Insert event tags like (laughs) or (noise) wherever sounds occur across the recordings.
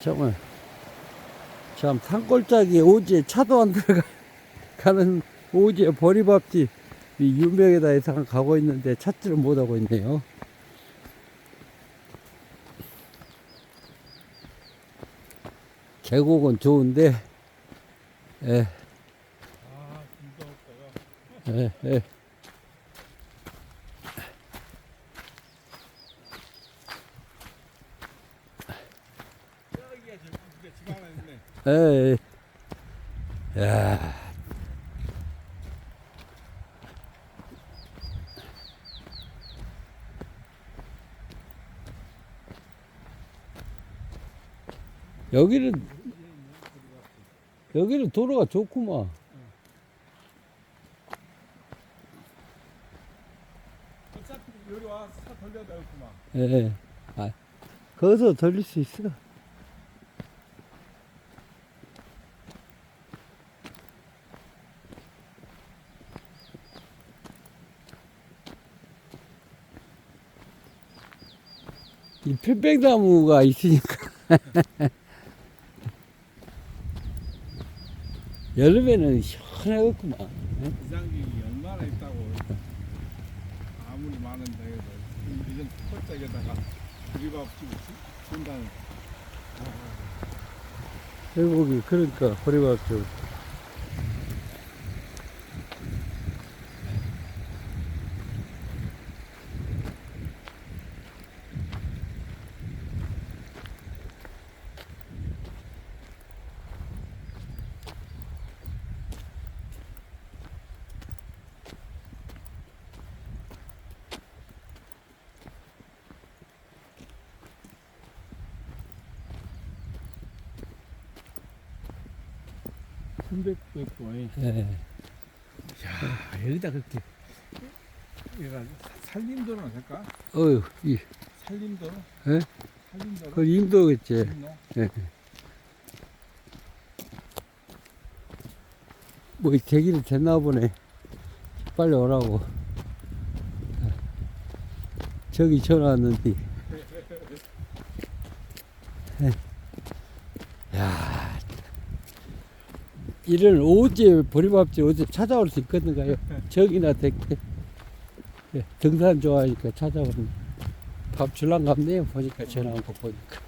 정말 참 산골짜기 오지에 차도 안 들어가는 (laughs) 오지에 보리밥집 이 유명에다 해서 가고 있는데 찾지를 못하고 있네요. 계곡은 좋은데 예, 아. 예, 예. 저기가 저 그게 집 예, 예. 야, 여기는 여기는 도로가 좋구만. 어차피 여기 와서 차 돌려야 되겠구만. 예. 아, 거기서 돌릴 수 있어. 이 편백나무가 있으니까. (laughs) 여름에는 시원하겠구만. 이장이 얼마나 있다고 아무리 많은 데에도 이런 콧짝에다가 우리가 없이 준다는 회복이 그러니까 허리가 없죠 300도에. 예. 야 여기다 그렇게. 얘가 살림도는 어떨까? 어휴, 이, 살림도? 예? 살림도? 그 임도겠지. 살림도? 예. 뭐, 이 계기를 됐나 보네. 빨리 오라고. 예. 저기 전화 왔는데. 이런 오지에 보리밥집 어디 찾아올 수 있겠는가요? (laughs) 저기나 될게. 예, 등산 좋아하니까 찾아오는. 밥 줄랑 갔네요. 보니까 전화 온거 보니까.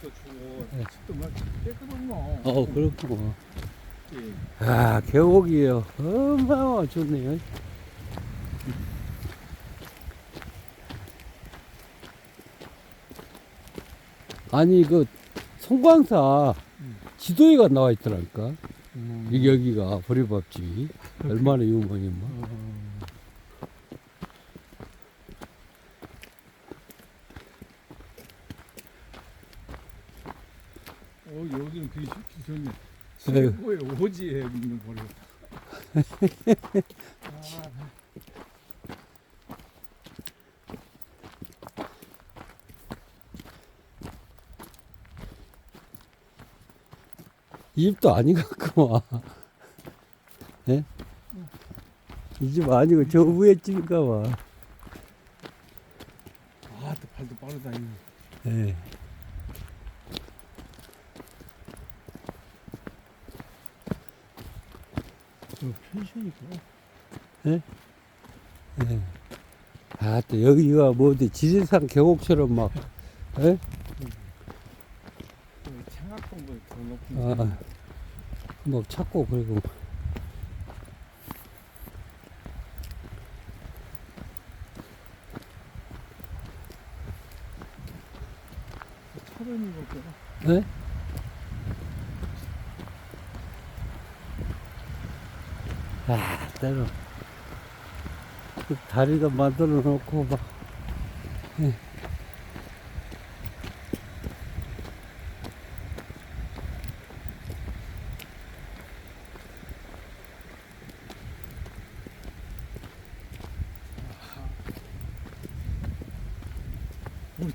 또 주고. 예. 집도 막 깨끗한 거. 어, 그렇구나. 예. 아, 계곡이요. 어마어마 좋네요. 아니, 그, 송광사 음. 지도에가 나와 있더라니까. 음. 이 여기가 보리밥집이. 얼마나 유명해, 뭐. 어. 어, 여기는 그게 좋- 좋네. 에휴. 최고의 오지에 있는. 아, 이 집도 아닌 것 같구만. 예? 이집 아니고 저 위에 집인가 봐. 아, 또 발도 빠르다. 이거. 예. 저 펜션이고. 예. 아, 또 여기가 뭐 어디 지리산 계곡처럼 막, 예? 창학동도 더 높은. 아, 뭐 찾고 그리고. 예? 아, 때로 그 다리도 만들어 놓고 막 예.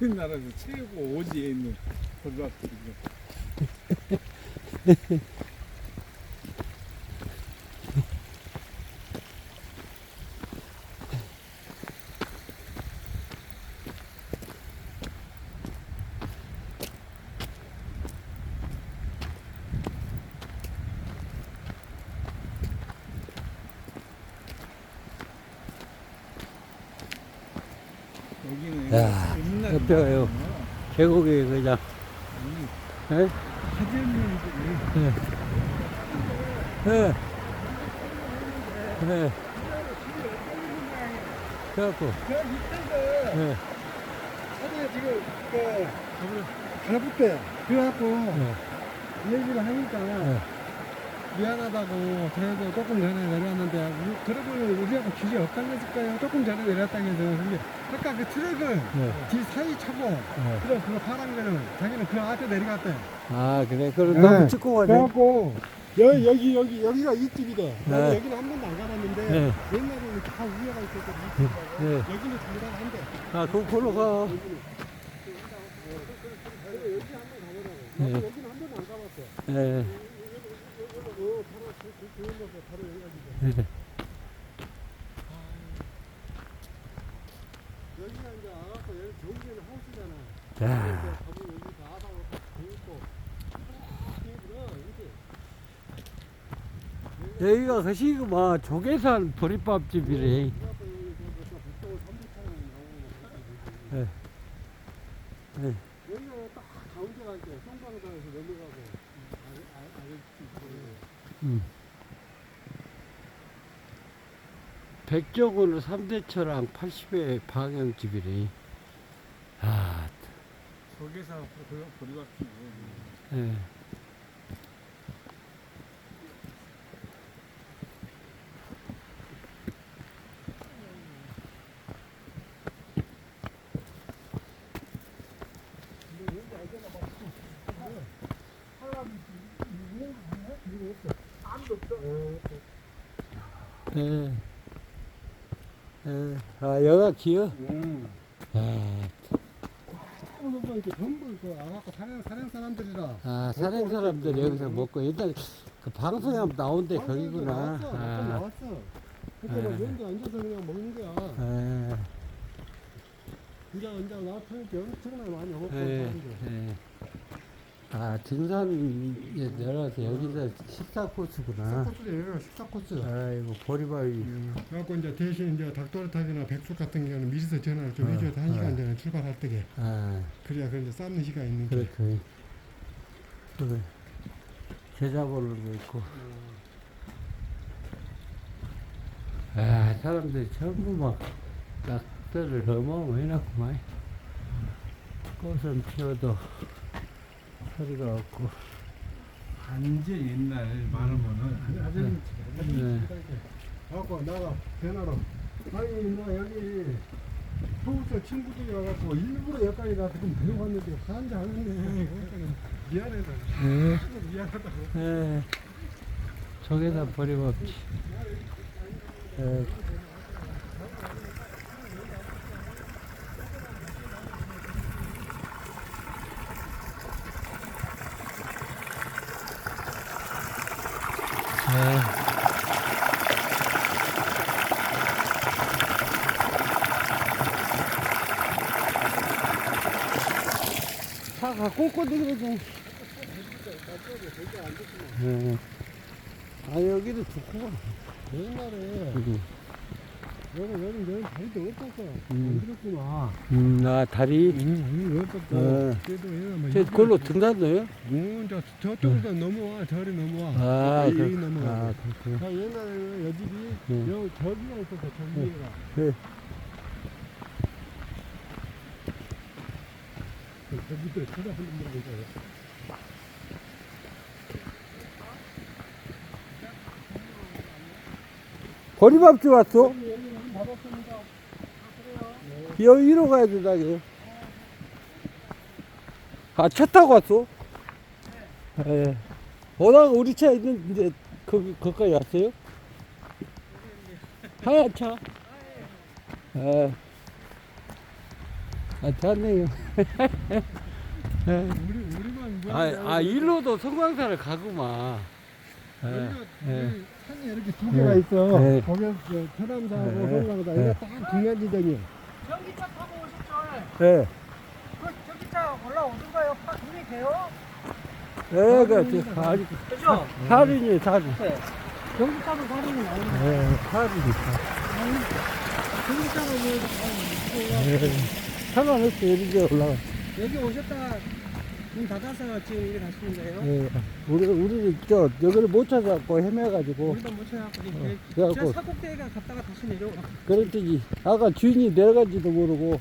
우리나라에서 최고 오지에 있는 고등학교이죠. 잡혀요. 계곡에 그냥. 예? 예. 예. 예. 그래갖고, 이때가 예. 사진 지금 그때 그래갖고 예. 얘기를 하니까 예. 미안하다고 그래도 조금 전에 내려왔는데 우- 그래도 우리하고 길이 엇갈렸을 거예요 조금 전에 해서 근데 아까 그 트럭은 예. 뒤 사이 차고 예. 그래 그거 파란 거는 자기는 그 앞에 내려갔대 아, 그래. 그럼 네. 너무 찍고. 그래갖고 여기 여기 여기 여기가 이 집이래 네. 여기는 한 번도 안 가봤는데 네. 옛날에는 다 위에가 있었거든 예. 여기는 장난 안돼 아, 그럼 걸로 가. 예. 여기는 한 번도 안 가봤어 예. 바로 여기가 이제 아까 여기 경기는 하우스잖아 자, 가보면 여기 보이고 이렇게 여기가 거시구만 조개산 보리밥집이래. 여기가 딱 가운데 갈때 성방사에서 넘어가고 아래 아래 음. 백종원 3대처랑 80회 방향집이래. 아, 거기서 그 보리밥집 예. 예. 예. 아, 여가 기어? 음. 아, 오늘 이렇게 전부 그 아까 사람들이라 아, 사는 사람들 여기서 먹고 옛날 그 방송에 한번 나온 데 거기구나. 나왔어 아, 나왔어 그때 막 아. 여기 앉아서 그냥 먹는 거야 예. 이제 이제 나타니까 엄청나게 많이 먹고 예, 사람들 예. 아, 등산에 내려와서 여기서 식사 코스구나. 코스예요 식사 코스 아이고, 보리밥이. 그래갖고 이제 대신 이제 닭도리탕이나 백숙 같은 경우는 미리서 전화를 좀 어, 해줘야 돼. 한 어. 시간 전에 출발할 때게. 아, 그래야 그 이제 쌓는 시간 있는 게. 그렇게. 그래. 계좌번호도 있고. 아, 사람들이 전부 막 낙서를 어마어마 해놨구만. 꽃은 피어도 소리가 없고. 완전 옛날 말하면은 아저씨 네. 갖고 나가 전화로 아니 나 여기 서울서 친구들이 와갖고 일부러 여기까지 가서 좀 데려왔는데 한지 않았네. 그러니까 미안해서 네. 미안하다고. 네. 저게다 버림없지. 네. 차가 좀. 네. 아, 여기도 좋구만. 옛날에 여기. 여기 여기 여기 다리도 없었어. 음. 안 들었구나. 음, 아, 다리. 응, 여기 없었어. 어. 그래도 얘가 뭐 저, 그걸로 등산로요? 응, 저 저쪽으로 넘어와, 저리 넘어와. 아, 여기 그, 넘어가. 아, 그렇구나. 아, 옛날에 여집이 네. 여기 저기가 있었어, 저기가. 네. 저기들 쳐다보는 거죠. 보리밥집 왔어? 여기 여기 받았습니다. 여기로 가야 된다, 이거. 아, 차 타고 왔어? 예. 오다가 우리 차 있는데, 거기, 거기까지 왔어요? 하얀 차? 예. 아, 좋네요. (laughs) 예. 우리 우리만 뭐 아, 아, 일로도 성광산을 가구만. 예. 예. 여기 산이 이렇게 두 개가 네. 있어. 네. 거기 천암사하고 네. 성남사 네. 이게 딱 중간 지점이야. 전기차 타고 오셨죠? 예. 그 전기차 올라오던가요? 파 돈이 돼요? 예, 그, 저, 아직, 그죠? 살인이, 살인. 전기차도 사람이 나오는 예, 살인이. 전기차로 왜 예. 편안했어, 이렇게 올라가. 여기 오셨다가 문 닫아서 지금 이렇게 가시는 거예요? 예, 우리, 우리는 저, 여기를 못 찾아갖고 헤매가지고. 우리도 못 찾아갖고 지금 어, 저 그래갖고, 사곡대가 갔다가 다시 내려와. 그랬더니, 아까 주인이 내려간지도 모르고,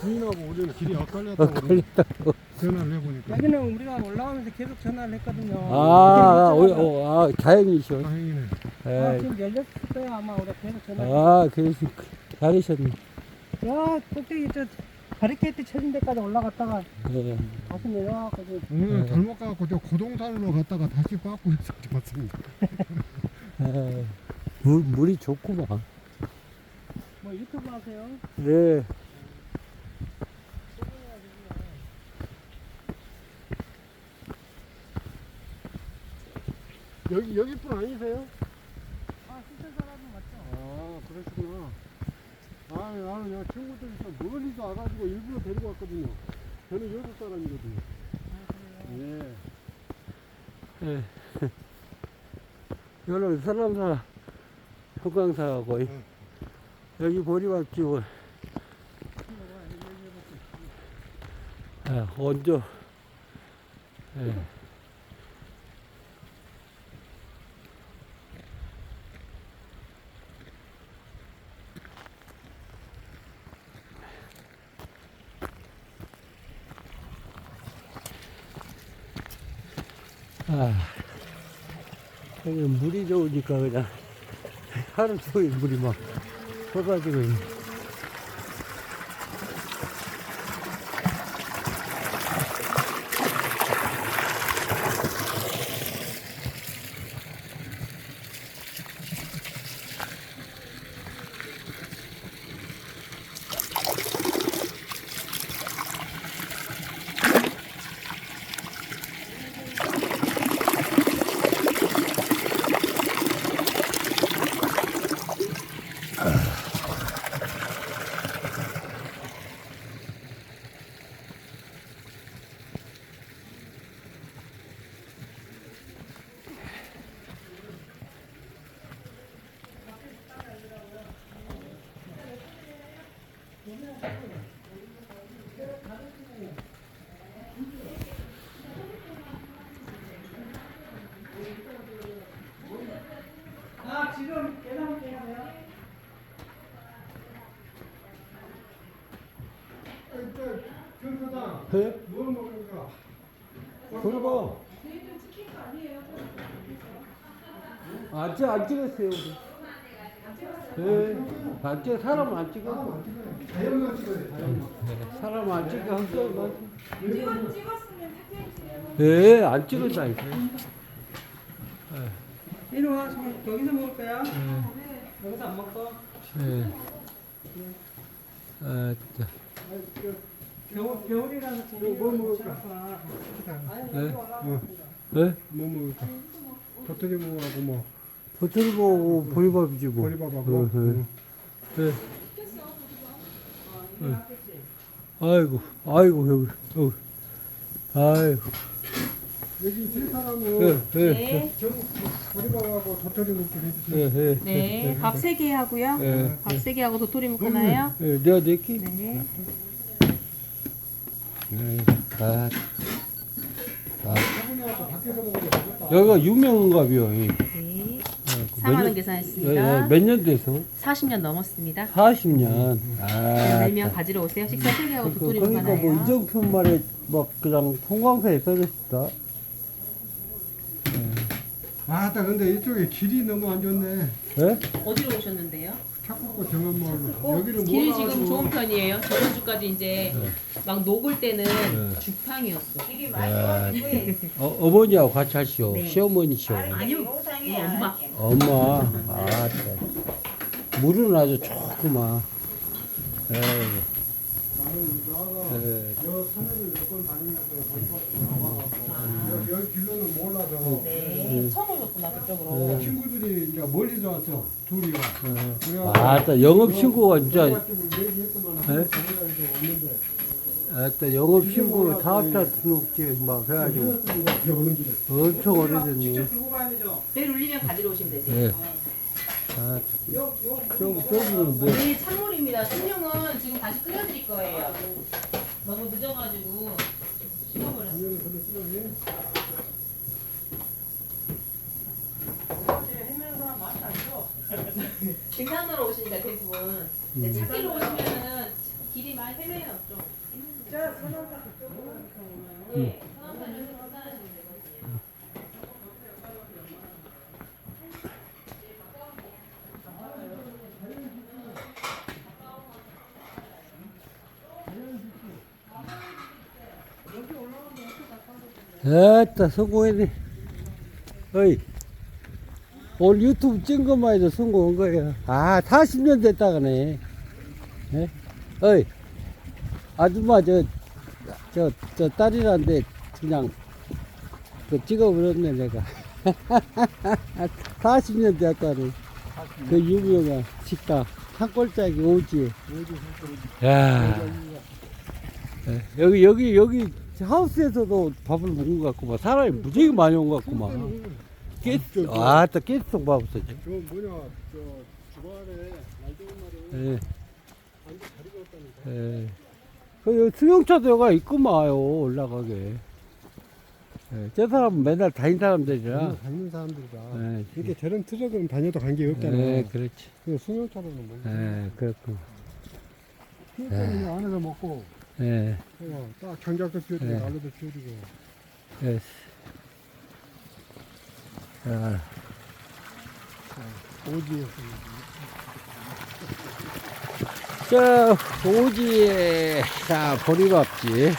주인하고 우리는 길이 엇갈렸다고 엇갈렸다고. 전화를 해보니까 여기는 우리가 올라오면서 계속 전화를 했거든요. 아, 아, 이렇게 어, 어, 아, 다행이셔. 다행이네. 아, 예. 지금 열렸을 거야 아마 우리가 계속 전화. 아, 그래서, 잘하셨네. 야 꼭대기 저 바리케이트 쳐진 데까지 올라갔다가 예. 다시 내려와가지고 오늘 네. 잘못 가고 저 고동산으로 갔다가 다시 빠꾸 해서 왔습니다. 예. 물, 물이 좋구만. 뭐 유튜브 하세요? 네. 여기 여기 분 아니세요? 아 시청 사람은 맞죠? 아 그러시구나. 아 나는 좀 멀리서 와가지고 일부러 데리고 왔거든요. 저는 여섯 사람이거든요. (laughs) 예. (laughs) 예. 여기는 설람사 효광사하고 응. 여기 보리밥집은 예, 언제 예. 아, 물이 좋으니까 그냥 (laughs) 하루 종일 물이 막 쏟아지고 예? 뭘 먹을까? 그리고 안, 찍, 안 찍었어요 우리. 예, 안 찍어 사람 안 찍어 자연만. 자연만. 네, 사람 안 찍어 찍었, 찍었으면 사진 찍으면 예, 안 찍었다니까 이리 와 저- 여기서 먹을 거야? 여기서 안 먹어? 예. 아, 진짜. 겨울 겨 울이라서 지금 뭐 먹을까? 네. 올라왔습니다. 예? 뭐 먹을까? 도토리 무하고 뭐 버터리고 보리밥이지 뭐. 보리밥하고. 예, 예. 예. 예. 아이고, 아이고, 여기, 여기. 아이고, 여기 세 예, 사람은 예, 네. 전부 보리밥하고 도토리 먹고 해주세요. 예, 예. 네. 밥 세 개 하고요. 예. 밥세 개 하고 도토리 묶어놔요. 예, 내가 낼게. 네. 예. 아, 아. 먹으면 되겠다. 여기가. 이. 네. 어, 그 4만 원몇 년- 예, 계산했습니다. 예, 몇년 돼서? 40년 넘었습니다. 40년. 아. 4명 가지러 오세요. 식사 세개 하고 도토리 그러니까 뭐 묶어놔요. 이정표 말에 막 그냥 통광사에 써졌다. 아따 근데 이쪽에 길이 너무 안 좋네. 예? 어디로 오셨는데요? 착곡고 정한 마을로. 여기는 길이 지금 좋은 편이에요. 저번 주까지 이제 막 녹을 때는 네. 죽탕이었어. 어, 어머니하고 같이 하시오. 네. 시어머니시오. 아니요. 우리 엄마. 엄마. 아, 참. 물은 아주 좋구만. 예. 나는 나가 예. 여 산에를 몇번 다니면서 보니까 나와가지고 여기 길로는 몰라서 네. 처음 오셨구나 그쪽으로. 친구들이 이제 멀리서 왔어 둘이가. 그래가지고 아따 영업 신고가 진짜 고깃집을 얘기했더만 네? 한번 다녀가지고 왔는데 아따 영업 신고 사업자 등록증 막 해가지고 엄청 오래됐네. 직접 들고 가야 되죠? 벨 울리면 가지러 오시면 되세요. 예. 아, 저기, 저기는 뭐, 네, 찬물입니다. 청룡은 지금 다시 끓여드릴 거예요. 너무 늦어가지고 식어버렸어요. 등산로로 오시니까 대부분. 근데 차길로 오시면은 길이 많이 헤매요. 좀. 네, 선원사 그쪽으로 네, 선원사에서 등산하시면 되거든요. 에따, 성공했네. 어이. 오늘 유튜브 찍은 것만 해도 성공한 거야. 아, 40년 됐다가네. 예? 어이. 아줌마, 저, 저, 저 딸이란데, 그냥, 그 찍어버렸네, 내가. (laughs) 40년 됐다네. 그 유명한 식당. 산골짜기 오지. 야 예, 여기, 여기, 여기 하우스에서도 밥을 먹은 것 같구만. 사람이 무지하게 많이 온 것 같구만. 가스, 아, 또 가스통 밥 없어져. 저 뭐냐 저 주말에 날 좋은 날에 예, 앉아 다리가 없다니까 예. 그 여기 수용차도가 있구만요, 올라가게. 예, 저 사람은 맨날 다닌 사람들이라. 다니는 사람들이다 예, 이렇게 저런 트럭은 다녀도 관계 없잖아 예, 그렇지. 그 승용차로는 뭐 예, 그렇고. 승용차는 그냥 안에서 먹고 예, 어, 딱 장작도 피워주고 예. 난로도 피워주고 예. 아, 오지에서 자, 오지에, 자, 보리밥집.